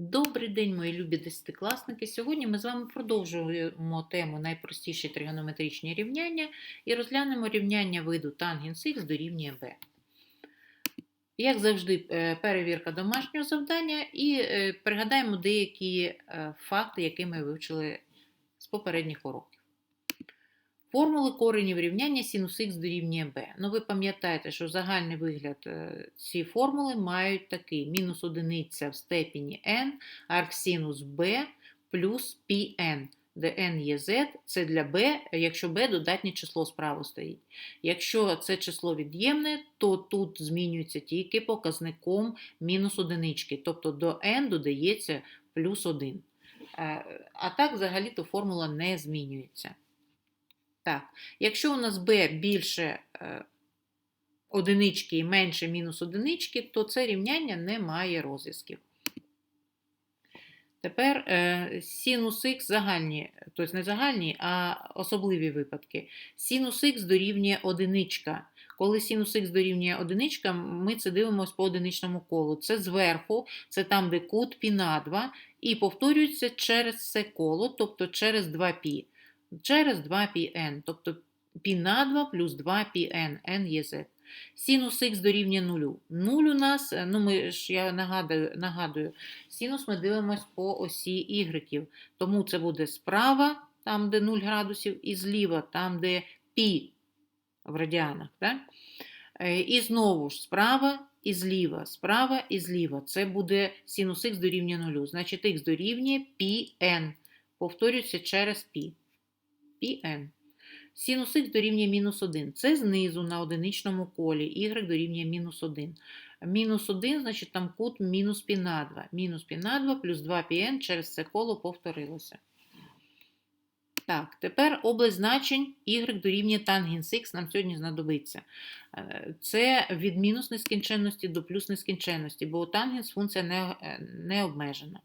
Добрий день, мої любі десятикласники. Сьогодні ми з вами продовжуємо тему найпростіші тригонометричні рівняння і розглянемо рівняння виду тангенс х дорівнює b. Як завжди, е, перевірка домашнього завдання і е, пригадаємо деякі е, факти, які ми вивчили з попередніх уроків. Формули коренів рівняння синус х дорівнює b. Ну, ви пам'ятаєте, що загальний вигляд е, ці формули мають такий: мінус одиниця в степені n, арксинус b плюс πn, де n є z, це для b, якщо b додатнє число справа стоїть. Якщо це число від'ємне, то тут змінюється тільки показником мінус одинички, тобто до n додається плюс 1. А так, взагалі-то формула не змінюється. Так, якщо у нас b більше е, одинички і менше мінус одинички, то це рівняння не має розв'язків. Тепер е, синус х загальні, тобто не загальні, а особливі випадки. Синус х дорівнює одиничка. Коли синус х дорівнює одиничка, ми це дивимося по одиничному колу. Це зверху, це там, де кут π на 2, і повторюється через це коло, тобто через 2π через 2πn, тобто π на 2 плюс 2πn, n є z. Синус х дорівнює 0. 0 у нас, ну ми ж я нагадую, нагадую, синус ми дивимося по осі y, тому це буде справа, там, де 0 градусів, і зліва, там, де π в радіанах. Так? І знову ж справа і зліва, справа і зліва. Це буде синус х дорівнює 0. Значить, х дорівнює πn. Повторюється через π. Pn. Синус х дорівнює мінус 1. Це знизу на одиничному колі, y дорівнює мінус 1. Мінус 1, значить там кут мінус пі на 2. Мінус пі на 2 плюс 2 πn через це коло повторилося. Так, тепер область значень y дорівнює тангенс х нам сьогодні знадобиться. Е, це від мінус нескінченності до плюс нескінченності, бо у тангенс функція не, е, не обмежена.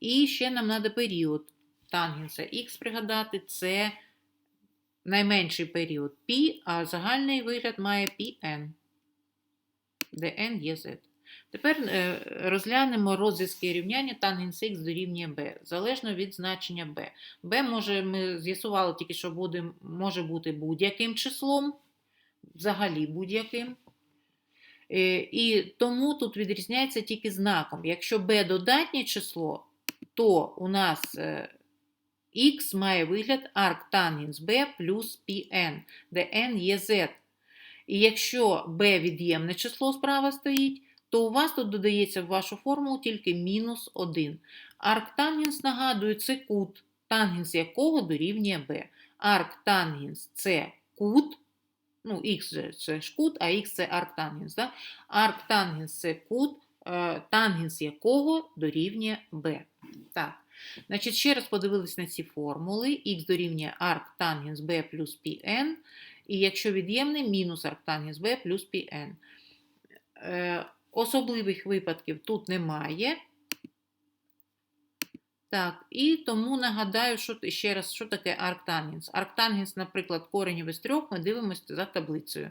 І ще нам треба період тангенса х пригадати, це найменший період π, а загальний вигляд має πn, де n є z. Тепер е, розглянемо розв'язки рівняння тангенс х дорівнює b, залежно від значення b. b може, ми з'ясували тільки, що буде, може бути будь-яким числом, взагалі будь-яким. Е, і тому тут відрізняється тільки знаком. Якщо b додатнє число, то у нас е, Х має вигляд арктангенс b плюс πn, де n є z. І якщо b від'ємне число справа стоїть, то у вас тут додається в вашу формулу тільки мінус 1. Арктангенс, нагадую, це кут, тангенс якого дорівнює b. Арктангенс це кут, ну, х це ж кут, а х це арктангенс. Да? Арктангенс це кут, е, тангенс якого дорівнює b. Так. Значить, ще раз подивились на ці формули. Х дорівнює арктангенс b плюс Pn. І якщо від'ємне, мінус арктангенс b плюс Pn. Е, особливих випадків тут немає. Так, і тому нагадаю, що ще раз, що таке арктангенс. Арктангенс, наприклад, корень із трьох, ми дивимося за таблицею.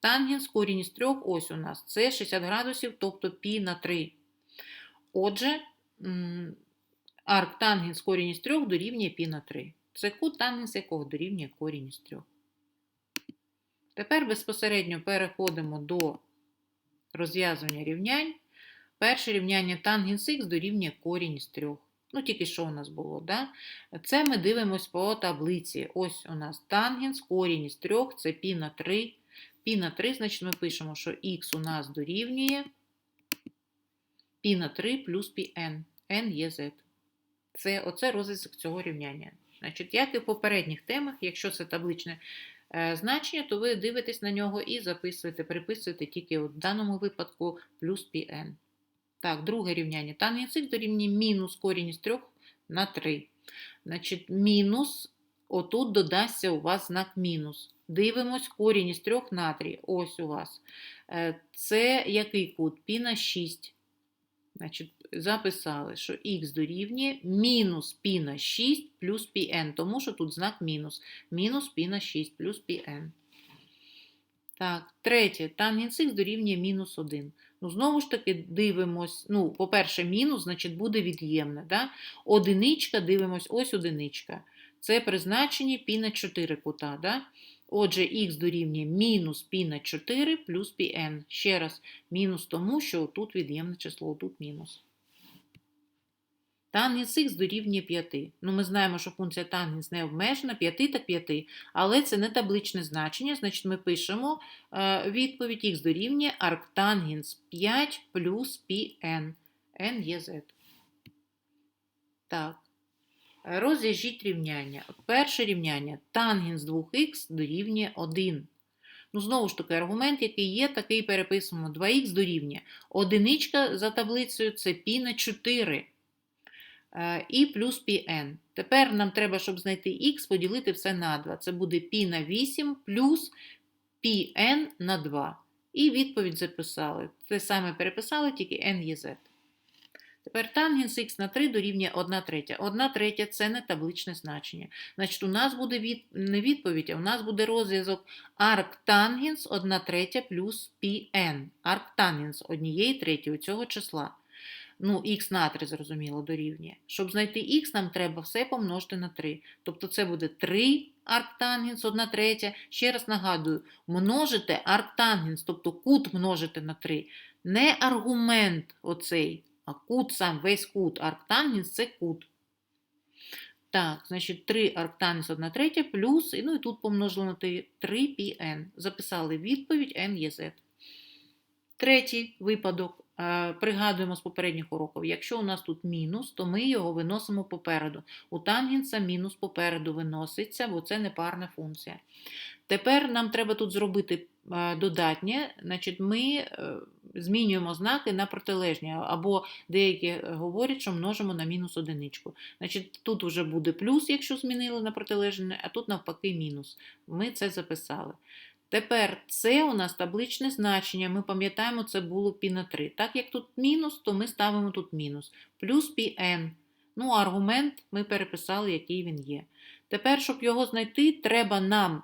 Тангенс, корінь із трьох, ось у нас. Це 60 градусів, тобто π на 3. Отже, арктангенс корінь із трьох дорівнює π на 3. Це кут тангенс якого дорівнює корінь із трьох. Тепер безпосередньо переходимо до розв'язування рівнянь. Перше рівняння тангенс х дорівнює корінь із трьох. Ну, тільки що у нас було, да? Це ми дивимося по таблиці. Ось у нас тангенс, корінь із трьох, це π на 3. Пі на 3, значить, ми пишемо, що х у нас дорівнює π на 3 плюс πn. n є z. Це оце розв'язок цього рівняння. Значить, як і в попередніх темах, якщо це табличне е, значення, то ви дивитесь на нього і записуєте, приписуєте тільки в даному випадку плюс πn. Так, друге рівняння. Тангенс х дорівнює мінус корінь із 3 на 3. Значить, мінус, отут додасться у вас знак мінус. Дивимось корінь із 3 на 3. Ось у вас. Е, це який кут? Пі на 6. Значить, Записали, що х дорівнює мінус пі на 6 плюс пі n. тому що тут знак мінус. Мінус пі на 6 плюс пі n. Так, третє, тангенс х дорівнює мінус 1. Ну, знову ж таки, дивимось, ну, по-перше, мінус, значить, буде від'ємне. Да? Одиничка, дивимось, ось одиничка. Це призначення пі на 4 кута. Да? Отже, х дорівнює мінус π на 4 плюс πn. Ще раз, мінус тому, що тут від'ємне число, тут мінус. Тангенс х дорівнює 5. Ну, ми знаємо, що функція тангенс не обмежена, 5 так 5, але це не табличне значення, значить ми пишемо е, відповідь х дорівнює арктангенс 5 плюс πn. n є z. Так. Розв'яжіть рівняння. Перше рівняння. Тангенс 2х дорівнює 1. Ну, знову ж таки, аргумент, який є, такий переписуємо. 2х дорівнює. Одиничка за таблицею це π на 4 е, і плюс πn. Тепер нам треба, щоб знайти х, поділити все на 2. Це буде π на 8 плюс πn на 2. І відповідь записали. Те саме переписали, тільки n є z. Тепер тангенс х на 3 дорівнює 1 третя. 1 третя – це не табличне значення. Значить, у нас буде від... не відповідь, а у нас буде розв'язок арктангенс 1 третя плюс πn. Арктангенс однієї третьої цього числа. Ну, х на 3, зрозуміло, дорівнює. Щоб знайти х, нам треба все помножити на 3. Тобто це буде 3 арктангенс 1 третя. Ще раз нагадую, множите арктангенс, тобто кут множите на 3. Не аргумент оцей. А кут сам, весь кут, арктангенс це кут. Так, значить, 3 арктангенс 1 третя плюс, і, ну і тут помножили на 3 πn. Записали відповідь n є z. Третій випадок. Е, Пригадуємо з попередніх уроків. Якщо у нас тут мінус, то ми його виносимо попереду. У тангенса мінус попереду виноситься, бо це непарна функція. Тепер нам треба тут зробити додатнє, значить ми е, змінюємо знаки на протилежні, або деякі говорять, що множимо на мінус одиничку. Значить, Тут вже буде плюс, якщо змінили на протилежне, а тут навпаки мінус. Ми це записали. Тепер це у нас табличне значення. Ми пам'ятаємо, це було π на 3. Так як тут мінус, то ми ставимо тут мінус. Плюс πn. Ну, аргумент ми переписали, який він є. Тепер, щоб його знайти, треба нам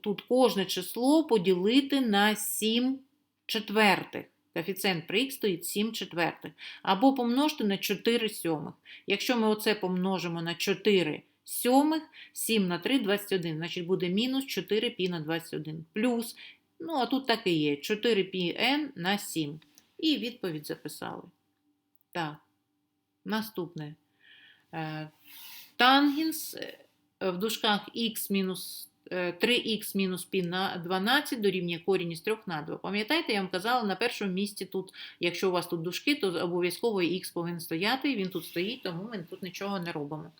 тут кожне число поділити на 7 четвертих. Коефіцієнт при х стоїть 7 четвертих. Або помножити на 4 сьомих. Якщо ми оце помножимо на 4 сьомих, 7 на 3 – 21. Значить, буде мінус 4 π на 21. Плюс, ну, а тут так і є, 4 πn на 7. І відповідь записали. Так, наступне. Е, Тангенс е, в дужках х мінус 3х мінус пі на 12 дорівнює корінь із 3 на 2. Пам'ятаєте, я вам казала, на першому місці тут, якщо у вас тут дужки, то обов'язково х повинен стояти, він тут стоїть, тому ми тут нічого не робимо.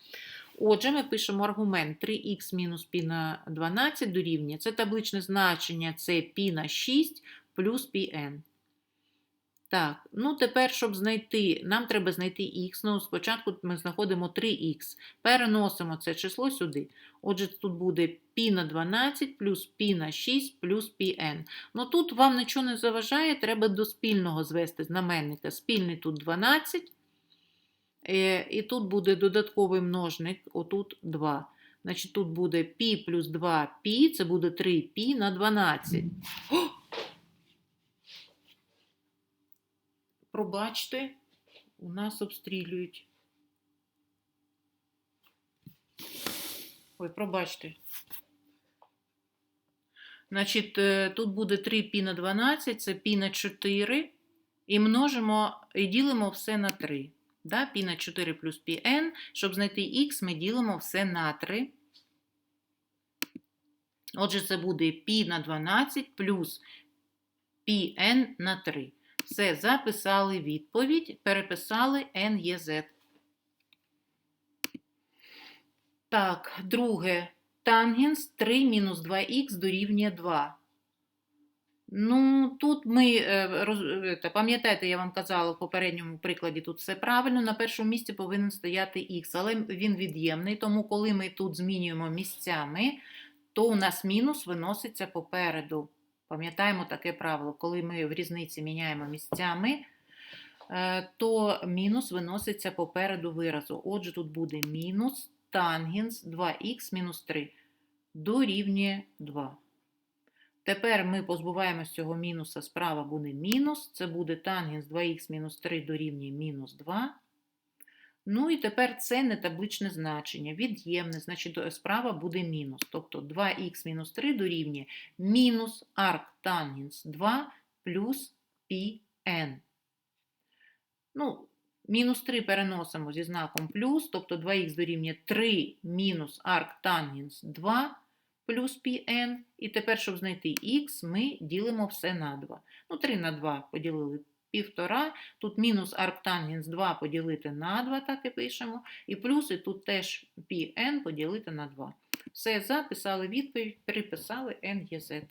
Отже, ми пишемо аргумент 3х мінус пі на 12 дорівнює. Це табличне значення, це пі на 6 плюс пі n. Так, ну тепер, щоб знайти, нам треба знайти х. Ну, спочатку ми знаходимо 3х. Переносимо це число сюди. Отже, тут буде π на 12 плюс π на 6 плюс πn. Ну тут вам нічого не заважає, треба до спільного звести знаменника. Спільний тут 12. Е, і тут буде додатковий множник, отут 2. Значить, тут буде π плюс 2π, це буде 3π на 12. О! Пробачте, у нас обстрілюють. Ой, пробачте. Значить, е, тут буде 3 пі на 12, це пі на 4. І множимо і ділимо все на 3. Да? Пі на 4 плюс пі n. Щоб знайти х, ми ділимо все на 3. Отже, це буде пі на 12 плюс пі n на 3. Все, записали відповідь, переписали n. Так, друге. Тангенс 3 мінус 2х дорівнює 2. Ну, тут ми, е, пам'ятаєте, я вам казала в попередньому прикладі, тут все правильно, на першому місці повинен стояти х, але він від'ємний, тому коли ми тут змінюємо місцями, то у нас мінус виноситься попереду. Пам'ятаємо таке правило, коли ми в різниці міняємо місцями, е, то мінус виноситься попереду виразу. Отже, тут буде мінус тангенс 2х мінус 3 дорівнює 2. Тепер ми позбуваємось цього мінуса, справа буде мінус, це буде тангенс 2х мінус 3 дорівнює мінус 2. Ну і тепер це не табличне значення, від'ємне, значить справа буде мінус. Тобто 2х мінус 3 дорівнює мінус арк тангенс 2 плюс πn. Ну, мінус 3 переносимо зі знаком плюс, тобто 2х дорівнює 3 мінус арк тангенс 2 плюс πn. І тепер, щоб знайти х, ми ділимо все на 2. Ну, 3 на 2 поділили півтора. Тут мінус арктангенс 2 поділити на 2, так і пишемо. І плюс, і тут теж πn поділити на 2. Все, записали відповідь, переписали NGZ.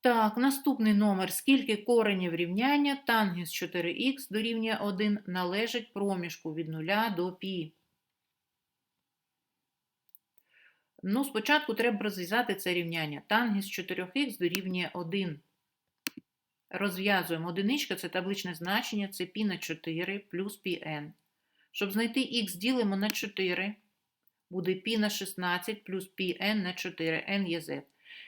Так, наступний номер. Скільки коренів рівняння тангенс 4х дорівнює 1 належить проміжку від 0 до π? Ну, спочатку треба розв'язати це рівняння. Тангенс 4х дорівнює 1. Розв'язуємо. Одиничка – це табличне значення, це π на 4 плюс πn. Щоб знайти х, ділимо на 4. Буде π на 16 плюс πn на 4, n є z.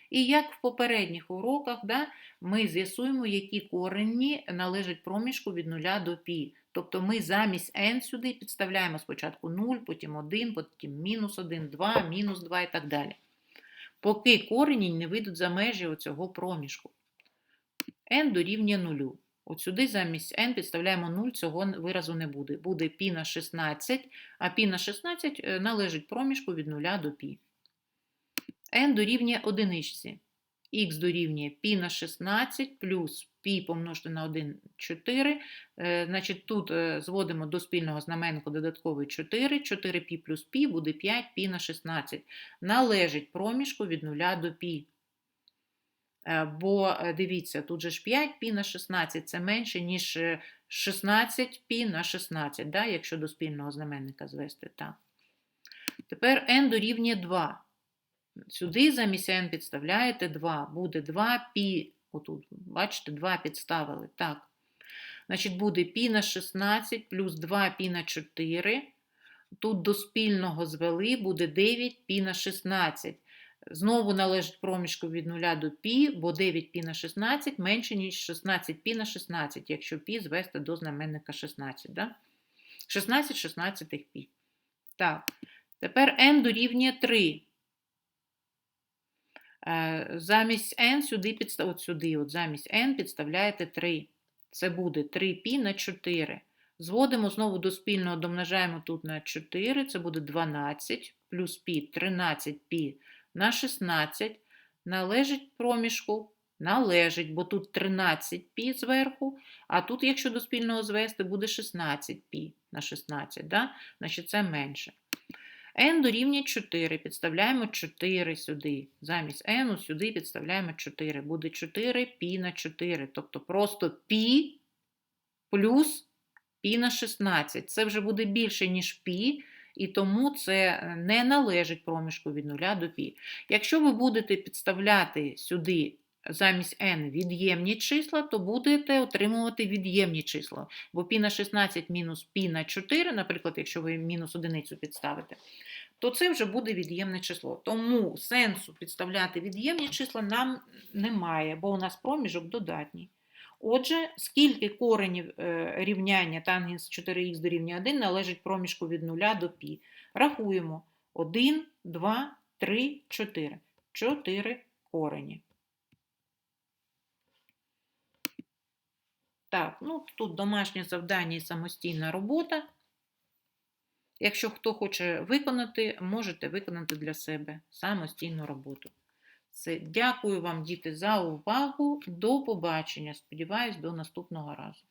І як в попередніх уроках, да, ми з'ясуємо, які корені належать проміжку від 0 до π. Тобто ми замість n сюди підставляємо спочатку 0, потім 1, потім мінус 1, 2, мінус 2 і так далі. Поки корені не вийдуть за межі оцього проміжку. n дорівнює 0. От сюди замість n підставляємо 0, цього виразу не буде. Буде π на 16, а π на 16 е, належить проміжку від 0 до π. n дорівнює одиничці. х дорівнює π на 16 плюс π помножити на 1 – 4. Е, Значить, тут е, зводимо до спільного знаменника додатковий 4. 4π плюс π буде 5π на 16. Належить проміжку від 0 до π. Е, Бо е, дивіться, тут же ж 5π на 16 це менше, ніж 16π на 16, да, якщо до спільного знаменника звести. Так. Тепер n дорівнює 2. Сюди замість n підставляєте 2. Буде 2π. Отут, бачите, 2 підставили. Так. Значить, буде π на 16 плюс 2π на 4. Тут до спільного звели буде 9π на 16. Знову належить проміжку від 0 до π, бо 9π на 16 менше, ніж 16π на 16, якщо π звести до знаменника 16. Да? 16 16 π. Так. Тепер n дорівнює 3. Е, Замість n сюди підстав... от сюди, от замість n підставляєте 3. Це буде 3π на 4. Зводимо знову до спільного, домножаємо тут на 4, це буде 12, плюс π 13π на 16. Належить проміжку? Належить, бо тут 13π зверху, а тут, якщо до спільного звести, буде 16π на 16, да? значить це менше. n дорівнює 4, підставляємо 4 сюди. Замість n сюди підставляємо 4. Буде 4π на 4, тобто просто π плюс π на 16. Це вже буде більше, ніж π, і тому це не належить проміжку від 0 до π. Якщо ви будете підставляти сюди замість n від'ємні числа, то будете отримувати від'ємні числа. Бо π на 16 мінус π на 4, наприклад, якщо ви мінус одиницю підставите, то це вже буде від'ємне число. Тому сенсу підставляти від'ємні числа нам немає, бо у нас проміжок додатній. Отже, скільки коренів е, рівняння тангенс 4х дорівнює 1 належить проміжку від 0 до π. Рахуємо 1, 2, 3, 4. 4 корені. Так, ну тут домашнє завдання і самостійна робота. Якщо хто хоче виконати, можете виконати для себе самостійну роботу. Все. Дякую вам, діти, за увагу. До побачення. Сподіваюсь, до наступного разу.